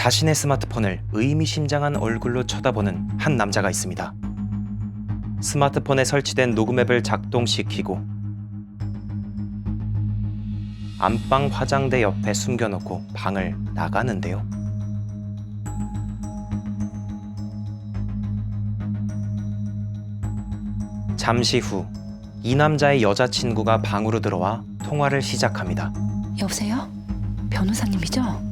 자신의 스마트폰을 의미심장한 얼굴로 쳐다보는 한 남자가 있습니다. 스마트폰에 설치된 녹음 앱을 작동시키고 안방 화장대 옆에 숨겨놓고 방을 나가는데요. 잠시 후 이 남자의 여자친구가 방으로 들어와 통화를 시작합니다. 여보세요? 변호사님이죠?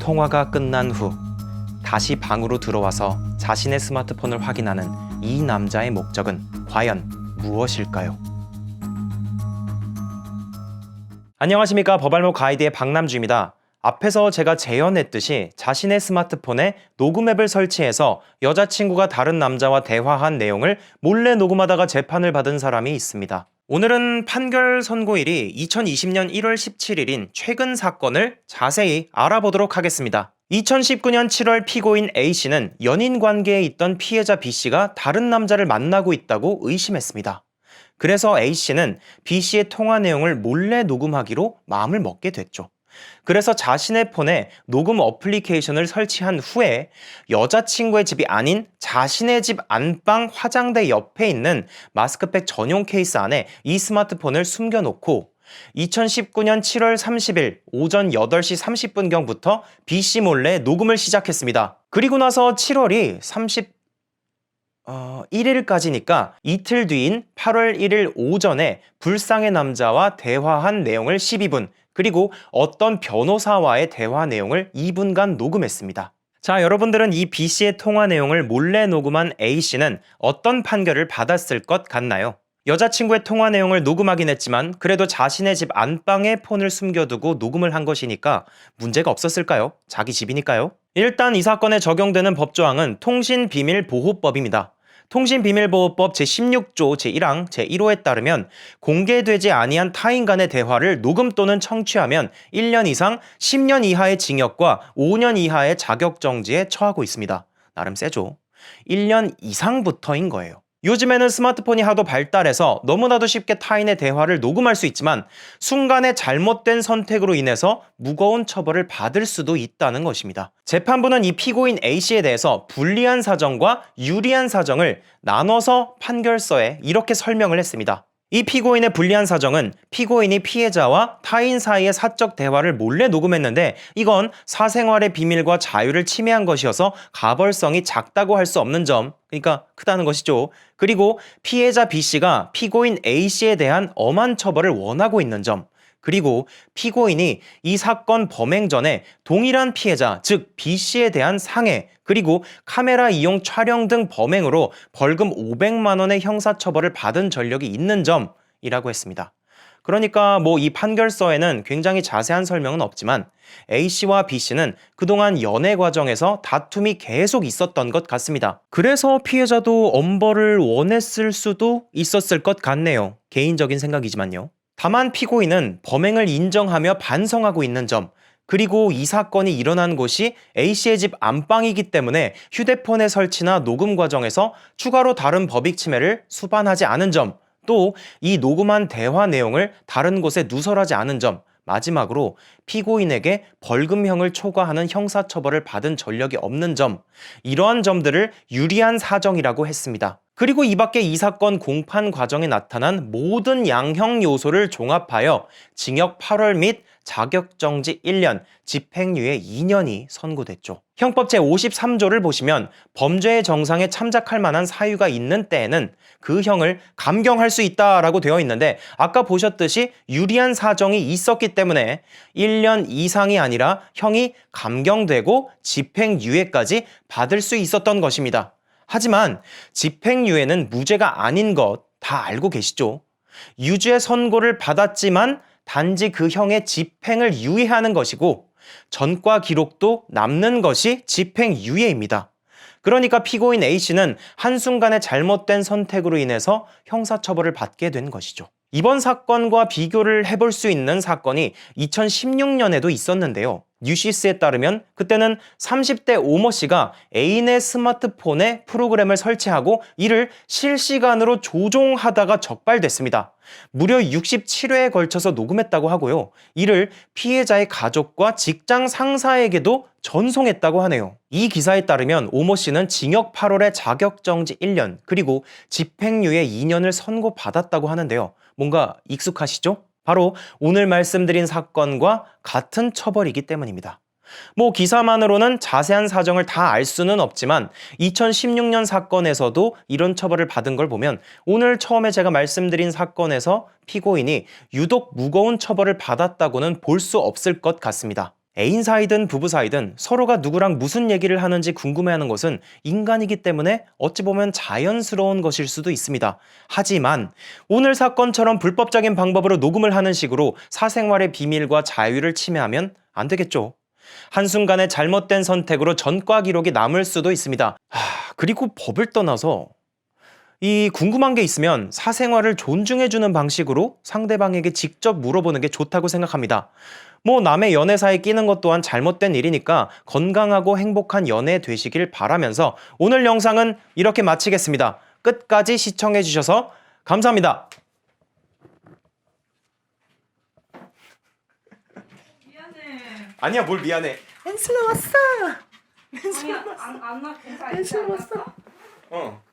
통화가 끝난 후 다시 방으로 들어와서 자신의 스마트폰을 확인하는 이 남자의 목적은 과연 무엇일까요? 안녕하십니까 법알목 가이드의 박남주입니다. 앞에서 제가 재현했듯이 자신의 스마트폰에 녹음 앱을 설치해서 여자친구가 다른 남자와 대화한 내용을 몰래 녹음하다가 재판을 받은 사람이 있습니다. 오늘은 판결 선고일이 2020년 1월 17일인 최근 사건을 자세히 알아보도록 하겠습니다. 2019년 7월 피고인 A씨는 연인 관계에 있던 피해자 B씨가 다른 남자를 만나고 있다고 의심했습니다. 그래서 A씨는 B씨의 통화 내용을 몰래 녹음하기로 마음을 먹게 됐죠. 그래서 자신의 폰에 녹음 어플리케이션을 설치한 후에 여자친구의 집이 아닌 자신의 집 안방 화장대 옆에 있는 마스크팩 전용 케이스 안에 이 스마트폰을 숨겨놓고 2019년 7월 30일 오전 8시 30분경부터 B씨 몰래 녹음을 시작했습니다. 그리고 나서 7월이 30, 어, 1일까지니까 이틀 뒤인 8월 1일 오전에 불상의 남자와 대화한 내용을 12분, 그리고 어떤 변호사와의 대화 내용을 2분간 녹음했습니다. 자, 여러분들은 이 B 씨의 통화 내용을 몰래 녹음한 A 씨는 어떤 판결을 받았을 것 같나요? 여자친구의 통화 내용을 녹음하긴 했지만 그래도 자신의 집 안방에 폰을 숨겨두고 녹음을 한 것이니까 문제가 없었을까요? 자기 집이니까요. 일단 이 사건에 적용되는 법조항은 통신비밀보호법입니다. 통신비밀보호법 제16조 제1항 제1호에 따르면 공개되지 아니한 타인 간의 대화를 녹음 또는 청취하면 1년 이상 10년 이하의 징역과 5년 이하의 자격정지에 처하고 있습니다. 나름 세죠. 1년 이상부터인 거예요. 요즘에는 스마트폰이 하도 발달해서 너무나도 쉽게 타인의 대화를 녹음할 수 있지만 순간의 잘못된 선택으로 인해서 무거운 처벌을 받을 수도 있다는 것입니다. 재판부는 이 피고인 A씨에 대해서 불리한 사정과 유리한 사정을 나눠서 판결서에 이렇게 설명을 했습니다. 이 피고인의 불리한 사정은 피고인이 피해자와 타인 사이의 사적 대화를 몰래 녹음했는데 이건 사생활의 비밀과 자유를 침해한 것이어서 가벌성이 작다고 할 수 없는 점, 그러니까 크다는 것이죠. 그리고 피해자 B씨가 피고인 A씨에 대한 엄한 처벌을 원하고 있는 점, 그리고 피고인이 이 사건 범행 전에 동일한 피해자, 즉 B씨에 대한 상해, 그리고 카메라 이용 촬영 등 범행으로 벌금 500만 원의 형사처벌을 받은 전력이 있는 점이라고 했습니다. 그러니까 뭐 이 판결서에는 굉장히 자세한 설명은 없지만 A씨와 B씨는 그동안 연애 과정에서 다툼이 계속 있었던 것 같습니다. 그래서 피해자도 엄벌을 원했을 수도 있었을 것 같네요. 개인적인 생각이지만요. 다만 피고인은 범행을 인정하며 반성하고 있는 점, 그리고 이 사건이 일어난 곳이 A씨의 집 안방이기 때문에 휴대폰의 설치나 녹음 과정에서 추가로 다른 법익 침해를 수반하지 않은 점, 또 이 녹음한 대화 내용을 다른 곳에 누설하지 않은 점, 마지막으로 피고인에게 벌금형을 초과하는 형사처벌을 받은 전력이 없는 점, 이러한 점들을 유리한 사정이라고 했습니다. 그리고 이 밖에 이 사건 공판 과정에 나타난 모든 양형 요소를 종합하여 징역 8월 및 자격정지 1년, 집행유예 2년이 선고됐죠. 형법 제53조를 보시면 범죄의 정상에 참작할 만한 사유가 있는 때에는 그 형을 감경할 수 있다라고 되어 있는데 아까 보셨듯이 유리한 사정이 있었기 때문에 1년 이상이 아니라 형이 감경되고 집행유예까지 받을 수 있었던 것입니다. 하지만 집행유예는 무죄가 아닌 것 다 알고 계시죠? 유죄 선고를 받았지만 단지 그 형의 집행을 유예하는 것이고 전과 기록도 남는 것이 집행유예입니다. 그러니까 피고인 A씨는 한순간의 잘못된 선택으로 인해서 형사처벌을 받게 된 것이죠. 이번 사건과 비교를 해볼 수 있는 사건이 2016년에도 있었는데요. 뉴시스에 따르면 그때는 30대 오머 씨가 애인의 스마트폰에 프로그램을 설치하고 이를 실시간으로 조종하다가 적발됐습니다. 무려 67회에 걸쳐서 녹음했다고 하고요. 이를 피해자의 가족과 직장 상사에게도 전송했다고 하네요. 이 기사에 따르면 오모 씨는 징역 8월에 자격정지 1년, 그리고 집행유예 2년을 선고받았다고 하는데요. 뭔가 익숙하시죠? 바로 오늘 말씀드린 사건과 같은 처벌이기 때문입니다. 뭐 기사만으로는 자세한 사정을 다 알 수는 없지만 2016년 사건에서도 이런 처벌을 받은 걸 보면 오늘 처음에 제가 말씀드린 사건에서 피고인이 유독 무거운 처벌을 받았다고는 볼 수 없을 것 같습니다. 애인 사이든 부부 사이든 서로가 누구랑 무슨 얘기를 하는지 궁금해하는 것은 인간이기 때문에 어찌 보면 자연스러운 것일 수도 있습니다. 하지만 오늘 사건처럼 불법적인 방법으로 녹음을 하는 식으로 사생활의 비밀과 자유를 침해하면 안 되겠죠. 한순간의 잘못된 선택으로 전과 기록이 남을 수도 있습니다. 하, 그리고 법을 떠나서 이 궁금한 게 있으면 사생활을 존중해주는 방식으로 상대방에게 직접 물어보는 게 좋다고 생각합니다. 뭐 남의 연애사에 끼는 것 또한 잘못된 일이니까 건강하고 행복한 연애 되시길 바라면서 오늘 영상은 이렇게 마치겠습니다. 끝까지 시청해주셔서 감사합니다. 미안해. 아니야 뭘 미안해. 앤슬러 왔어. 아니야, 안, 안 나, 괜찮아. 괜찮았어. 괜찮았어? 어.